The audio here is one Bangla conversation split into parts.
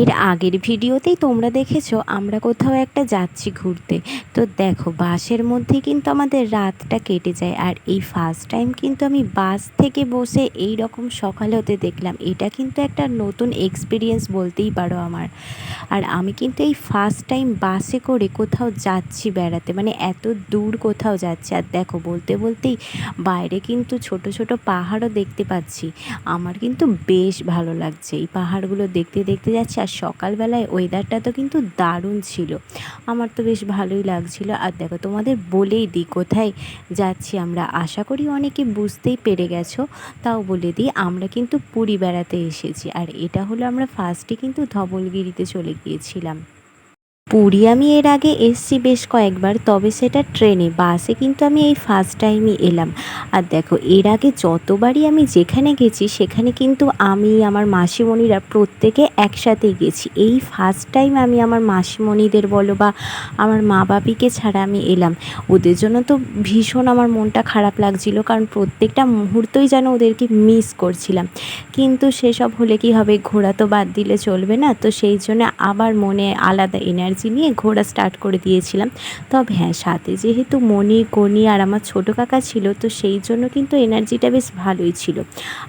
এর আগের ভিডিওতেই তোমরা দেখেছ, আমরা কোথাও একটা যাচ্ছি ঘুরতে। তো দেখো, বাসের মধ্যে কিন্তু আমাদের রাতটা কেটে যায়, আর এই ফার্স্ট টাইম কিন্তু আমি বাস থেকে বসে এই রকম সকাল হতে দেখলাম। এটা কিন্তু একটা নতুন এক্সপিরিয়েন্স বলতেই পারো আমার। আর আমি কিন্তু এই ফার্স্ট টাইম বাসে করে কোথাও যাচ্ছি বেড়াতে মানে এত দূর কোথাও যাচ্ছি। আর দেখো, বলতে বলতেই বাইরে কিন্তু ছোট ছোট পাহাড়ও দেখতে পাচ্ছি। আমার কিন্তু বেশ ভালো লাগছে। এই পাহাড়গুলো দেখতে দেখতে যাচ্ছি আর সকালবেলায় ওয়েদারটা তো কিন্তু দারুণ ছিল। আমার তো বেশ ভালোই লাগছিল। আর দেখো, তোমাদের বলেই দিই, কোথায় যাচ্ছি আমরা? আশা করি অনেকে বুঝতেই পেরে গেছো। তাও বলে দিই, আমরা কিন্তু পুরী বেড়াতে এসেছি। আর এটা হলো আমরা ফার্স্টে কিন্তু ধবলগিরিতে চলে গিয়েছিলাম। পুরী আমি এর আগে এসছি বেশ কয়েকবার, তবে সেটা ট্রেনে, বাসে কিন্তু আমি এই ফার্স্ট টাইমই এলাম। আর দেখো, এর আগে যতবারই আমি যেখানে গেছি, সেখানে কিন্তু আমি, আমার মাসিমণিরা প্রত্যেকে একসাথেই গেছি। এই ফার্স্ট টাইম আমি আমার মাসিমণিদের বলো বা আমার মা বাপিকে ছাড়া আমি এলাম। ওদের জন্য তো ভীষণ আমার মনটা খারাপ লাগছিল, কারণ প্রত্যেকটা মুহূর্তই যেন ওদেরকে মিস করছিলাম। কিন্তু সেসব হলে কি হবে ঘোরা তো বাদ দিলে চলবে না, তো সেই জন্য আবার মনে আলাদা এনার্জি নিয়ে ঘোরা স্টার্ট করে দিয়েছিলাম। তবে হ্যাঁ সাথে যেহেতু মনি গনি আর আমার ছোটো কাকা ছিল, তো সেই জন্য কিন্তু এনার্জিটা বেশ ভালোই ছিল।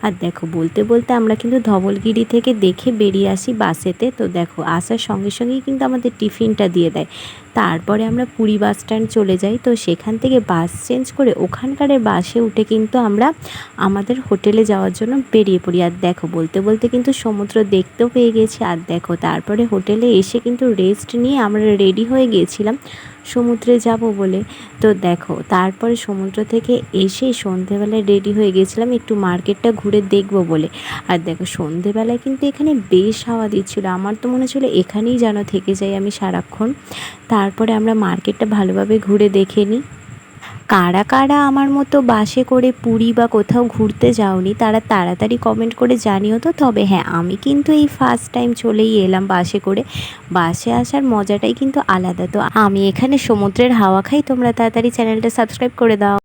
আর দেখো, বলতে বলতে আমরা কিন্তু ধবলগিরি থেকে দেখে বেরিয়ে আসি বাসেতে। তো দেখো, আসার সঙ্গে সঙ্গেই কিন্তু আমাদের টিফিনটা দিয়ে দেয়। তারপরে আমরা পুরী বাস স্ট্যান্ড চলে যাই। তো সেখান থেকে বাস চেঞ্জ করে ওখানকারের বাসে উঠে কিন্তু আমরা আমাদের হোটেলে যাওয়ার জন্য বেরিয়ে পড়ি। আর দেখো, বলতে বলতে কিন্তু সমুদ্র দেখতেও পেয়ে গেছি। আর দেখো, তারপরে হোটেলে এসে কিন্তু রেস্ট নিয়ে আমরা রেডি হয়ে গিয়েছিলাম সমুদ্রে যাব বলে। তো দেখো, তারপরে সমুদ্র থেকে এসে সন্ধেবেলায় রেডি হয়ে গেছিলাম একটু মার্কেটটা ঘুরে দেখব বলে। আর দেখো, সন্ধেবেলায় কিন্তু এখানে বেশ হাওয়া দিচ্ছিল। আমার তো মনে ছিল এখানেই যেন থেকে যাই আমি সারাক্ষণ। তারপরে আমরা মার্কেটটা ভালোভাবে ঘুরে দেখে নিই। কারা কারা আমার মতো বাসে করে পুরী বা কোথাও ঘুরতে যাওনি, তারা তাড়াতাড়ি কমেন্ট করে জানিও তো। তবে হ্যাঁ আমি কিন্তু এই ফার্স্ট টাইম চলেই এলাম বাসে করে। বাসে আসার মজাটাই কিন্তু আলাদা। তো আমি এখানে সমুদ্রের হাওয়া খাই, তোমরা তাড়াতাড়ি চ্যানেলটা সাবস্ক্রাইব করে দাও।